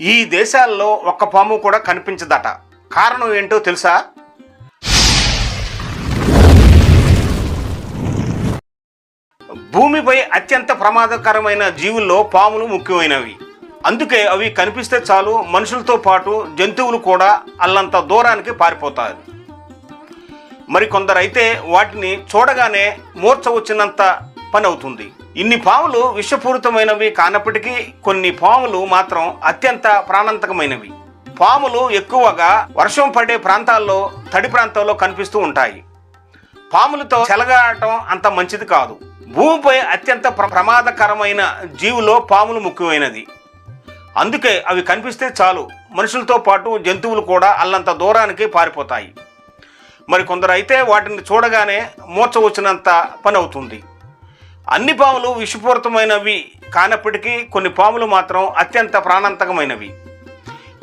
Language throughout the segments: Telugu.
ఈ దేశాల్లో ఒక్క పాము కూడా కనిపించదట. కారణం ఏంటో తెలుసా? భూమిపై అత్యంత ప్రమాదకరమైన జీవుల్లో పాములు ముఖ్యమైనవి. అందుకే అవి కనిపిస్తే చాలు మనుషులతో పాటు జంతువులు కూడా అల్లంత దూరానికి పారిపోతాయి మరి కొందరైతే వాటిని చూడగానే మూర్చ వచ్చినంత పని అవుతుంది. ఇన్ని పాములు విషపూరితమైనవి కానప్పటికీ కొన్ని పాములు మాత్రం అత్యంత ప్రాణాంతకమైనవి. పాములు ఎక్కువగా వర్షం పడే ప్రాంతాల్లో తడి ప్రాంతాల్లో కనిపిస్తూ ఉంటాయి. పాములతో చెలగాడటం అంత మంచిది కాదు. భూమిపై అత్యంత ప్ర- ప్రమాదకరమైన జీవులో పాములు ముఖ్యమైనది. అందుకే అవి కనిపిస్తే చాలు. మనుషులతో పాటు జంతువులు కూడా అల్లంత దూరానికి పారిపోతాయి. మరి కొందరు అయితే వాటిని చూడగానే మూర్చ వచ్చినంత పని అవుతుంది అన్ని పాములు విషపూరితమైనవి కానప్పటికీ కొన్ని పాములు మాత్రం అత్యంత ప్రాణాంతకమైనవి.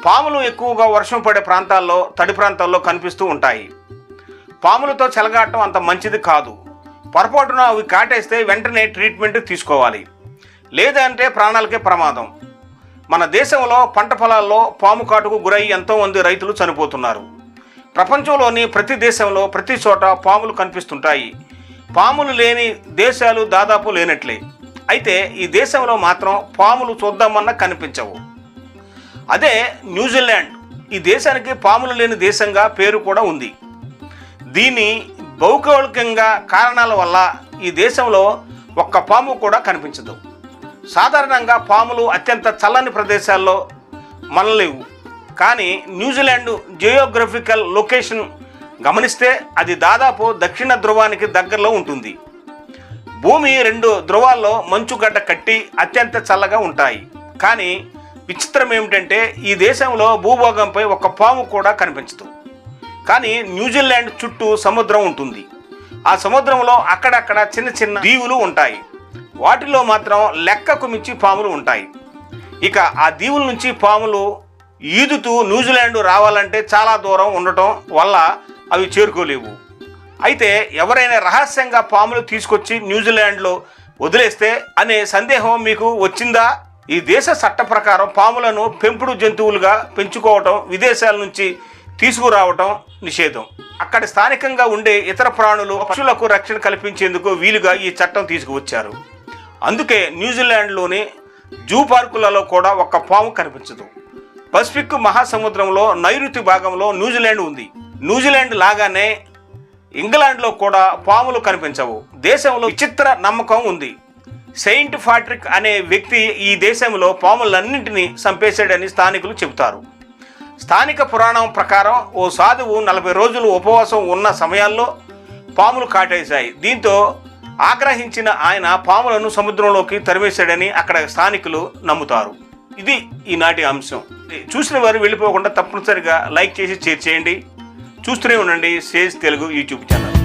పాములు ఎక్కువగా వర్షం పడే ప్రాంతాల్లో తడి ప్రాంతాల్లో కనిపిస్తూ ఉంటాయి. పాములతో చెలగాటం అంత మంచిది కాదు. పొరపాటున అవి కాటేస్తే వెంటనే ట్రీట్మెంట్ తీసుకోవాలి. లేదంటే ప్రాణాలకే ప్రమాదం. మన దేశంలో పంట పొలాల్లో పాము కాటుకు గురై ఎంతోమంది రైతులు చనిపోతున్నారు. ప్రపంచంలోని ప్రతి దేశంలో ప్రతి చోట పాములు కనిపిస్తుంటాయి. పాములు లేని దేశాలు దాదాపు లేనట్లే. అయితే ఈ దేశంలో మాత్రం పాములు చూద్దామన్నా కనిపించవు. అదే న్యూజిలాండ్. ఈ దేశానికి పాములు లేని దేశంగా పేరు కూడా ఉంది. దీని భౌగోళికంగా కారణాల వల్ల ఈ దేశంలో ఒక్క పాము కూడా కనిపించదు. సాధారణంగా పాములు అత్యంత చల్లని ప్రదేశాల్లో మనలేవు కానీ న్యూజిలాండ్ జియోగ్రఫికల్ లొకేషన్ గమనిస్తే అది దాదాపు దక్షిణ ధ్రువానికి దగ్గరలో ఉంటుంది. భూమి రెండు ధ్రువాల్లో మంచుగడ్డ కట్టి అత్యంత చల్లగా ఉంటాయి. కానీ విచిత్రం ఏమిటంటే ఈ దేశంలో భూభాగంపై ఒక పాము కూడా కనిపించదు. కానీ న్యూజిలాండ్ చుట్టూ సముద్రం ఉంటుంది. ఆ సముద్రంలో అక్కడక్కడ చిన్న చిన్న దీవులు ఉంటాయి. వాటిలో మాత్రం లెక్కకు మించి పాములు ఉంటాయి. ఇక ఆ దీవుల నుంచి పాములు ఈదుతూ న్యూజిలాండ్ రావాలంటే చాలా దూరం ఉండటం వల్ల అవి చేరుకోలేవు. అయితే ఎవరైనా రహస్యంగా పాములు తీసుకొచ్చి న్యూజిలాండ్లో వదిలేస్తే అనే సందేహం మీకు వచ్చిందా? ఈ దేశ చట్ట ప్రకారం పాములను పెంపుడు జంతువులుగా పెంచుకోవటం విదేశాల నుంచి తీసుకురావటం నిషేధం. అక్కడ స్థానికంగా ఉండే ఇతర ప్రాణులు పక్షులకు రక్షణ కల్పించేందుకు వీలుగా ఈ చట్టం తీసుకువచ్చారు. అందుకే న్యూజిలాండ్లోని జూ పార్కులలో కూడా ఒక్క పాము కనిపించదు. పసిఫిక్ మహాసముద్రంలో నైరుతి భాగంలో న్యూజిలాండ్ ఉంది. న్యూజిలాండ్ లాగానే ఇంగ్లాండ్లో కూడా పాములు కనిపించవు. దేశంలో విచిత్ర నమ్మకం ఉంది. సెయింట్ ఫాట్రిక్ అనే వ్యక్తి ఈ దేశంలో పాములన్నింటినీ చంపేశాడని స్థానికులు చెబుతారు. స్థానిక పురాణం ప్రకారం ఓ సాధువు నలభై రోజులు ఉపవాసం ఉన్న సమయాల్లో పాములు కాటేశాయి. దీంతో ఆగ్రహించిన ఆయన పాములను సముద్రంలోకి తరిమేశాడని అక్కడ స్థానికులు నమ్ముతారు. ఇది ఈనాటి అంశం. చూసిన వారు వెళ్ళిపోకుండా తప్పనిసరిగా లైక్ చేసి షేర్ చేయండి. చూస్తూనే ఉండండి సేజ్ తెలుగు యూట్యూబ్ ఛానల్.